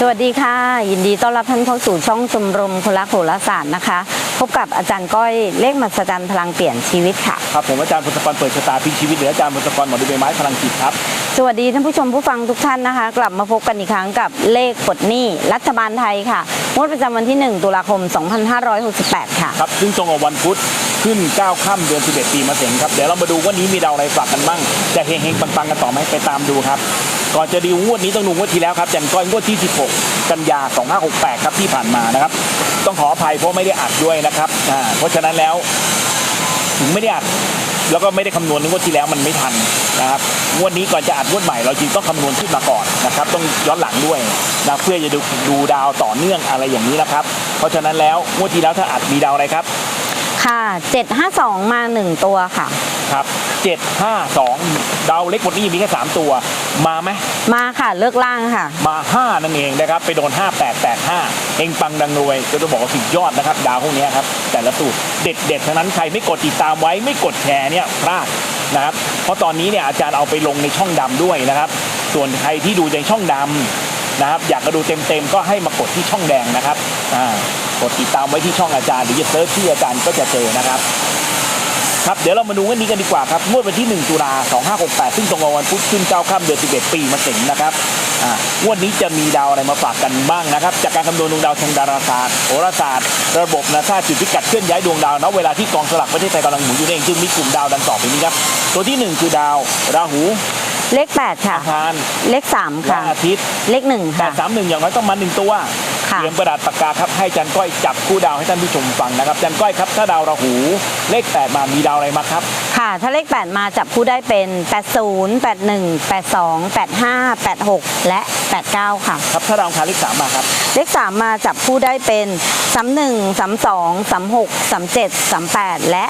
สวัสดีค่ะ ยินดีต้อนรับท่านเข้าสู่ช่องชมรมคนรักโหราศาสตร์นะคะ พบกับอาจารย์ก้อยเลขมหัศจรรย์พลังเปลี่ยนชีวิตค่ะ ครับผมอาจารย์พลศกรเปิดชะตาพลิกชีวิตหรืออาจารย์พลศกรหมอดูใบไม้พลังจิตครับ สวัสดีท่านผู้ชมผู้ฟังทุกท่านนะคะ กลับมาพบกันอีกครั้งกับเลขปลดหนี้รัฐบาลไทยค่ะงวดประจำวันที่ 1 ตุลาคม 2568 ค่ะ ครับซึ่งตรงกับวันพุธขึ้น 9 ค่ำเดือน 11 ปีมะเสงครับ เดี๋ยวเรามาดูวันนี้มีดาวอะไรฝากกันบ้าง จะเฮงๆปังๆกันต่อไหมไปตามดูครับ ก่อนจะดีงวดนี้ต้องดูงวดที่แล้วครับอาจันก้อยงวดที่ 16 กันยา 2568 ครับที่ผ่านมานะครับ ต้องขออภัยเพราะไม่ได้อัดด้วยนะครับอ่าเพราะฉะนั้นแล้วถึงไม่ได้อัดแล้วก็ไม่ได้คำนวณในงวดที่แล้วมันไม่ทันนะครับงวดนี้ก่อนจะอัดงวดใหม่เราจึงต้องคำนวณขึ้นมาก่อนนะครับ ต้องย้อนหลังด้วยนะเพื่อจะดูดูดาวต่อเนื่องอะไรอย่างนี้นะครับ เพราะฉะนั้นแล้วงวดที่แล้วถ้าอัดมีดาวอะไรครับ ค่ะ 752 มา 1 ตัวค่ะ ครับ เจ็ดห้าสองดาวเล็กหมดนี้มีแค่สามตัวมาไหมมาค่ะเลือกล่างค่ะ มาห้านั่นเองนะครับ ไปโดนห้าแปดแปดห้าเฮงปังดังรวยก็จะบอกว่าสุดยอดนะครับ ดาวพวกนี้ครับ แต่ละสูตรเด็ดเด็ดๆทั้งนั้นใครไม่กดติดตามไว้ไม่กดแชร์เนี่ยพลาดนะครับ เพราะตอนนี้เนี่ยอาจารย์เอาไปลงในช่องดำด้วยนะครับ ส่วนใครที่ดูในช่องดำนะครับ อยากจะดูเต็มๆก็ให้มากดที่ช่องแดงนะครับอ่ากดติดตามไว้ที่ช่องอาจารย์หรือจะเซิร์ชที่อาจารย์ก็จะเจอนะครับ ครับเดี๋ยวเรามาดูวันนี้กันดีกว่าครับงวดวันที่ 1 ตุลา2568 ซึ่งตรงกับวันพุธขึ้น9ค่ำเดือน11 ปีมาเสงนะครับอ่างวดนี้จะมีดาวอะไรมาฝากกันบ้างนะครับ จากการคำนวณดวงดาวทางดาราศาสตร์โหราศาสตร์ ระบบนาซาจุดพิกัดเคลื่อนย้ายดวงดาวณเวลาที่กองสลักประเทศไทยกำลังหมุนอยู่นั่นเองซึ่งมีกลุ่มดาวดังต่อไปนี้ครับตัวที่ 1 คือดาวราหูเลข8ค่ะอังคารเลข3และค่ะอาทิตย์เลข1แต่ค่ะสามหนึ่งอย่างน้อยต้องมาหนึ่งตัวค่ะ เตรียมกระดาษปากกาครับให้จันก้อยจับคู่ดาวให้ท่านผู้ชมฟังนะครับจันก้อยครับถ้าดาวราหูเลขแปดมามีดาวอะไรมาครับ ค่ะ ถ้าเลข 8 มาจับคู่ได้เป็น 80 81 82 85 86 และ 89 ค่ะ ครับถ้าดาวอังคารเลขสามมาครับเลข 3 มาจับคู่ได้เป็น 31 32 36 37 38 และ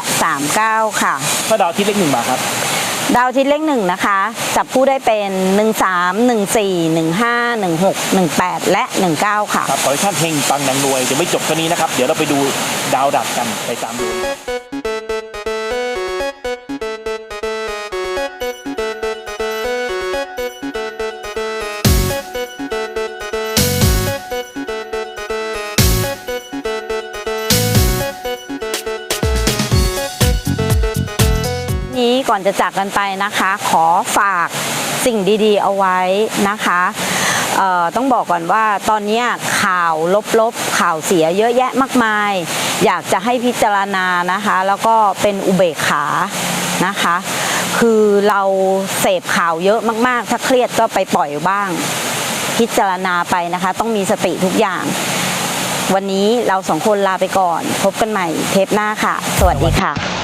39 ค่ะ ถ้าดาวที่เลขหนึ่งมาครับ ดาวทิศเลขหนึ่งนะคะ จับคู่ได้เป็น 13 14 15 16 18 และ 19 ค่ะ ครับขอให้ท่านเฮงปังดังรวยจะไม่จบเท่านี้นะครับ เดี๋ยวเราไปดูดาวดับกันไปตามดู นี้ก่อนจะจากกันไปนะคะ ขอฝากสิ่งดีๆ เอาไว้นะคะต้องบอกก่อนว่าตอนนี้ข่าวลบๆ ข่าวเสียเยอะแยะมากมาย อยากจะให้พิจารณานะคะ แล้วก็เป็นอุเบกขานะคะ คือเราเสพข่าวเยอะมากๆ ถ้าเครียดก็ไปปล่อยบ้าง พิจารณาไปนะคะ ต้องมีสติทุกอย่าง วันนี้เราสองคนลาไปก่อน พบกันใหม่เทปหน้าค่ะ สวัสดีค่ะ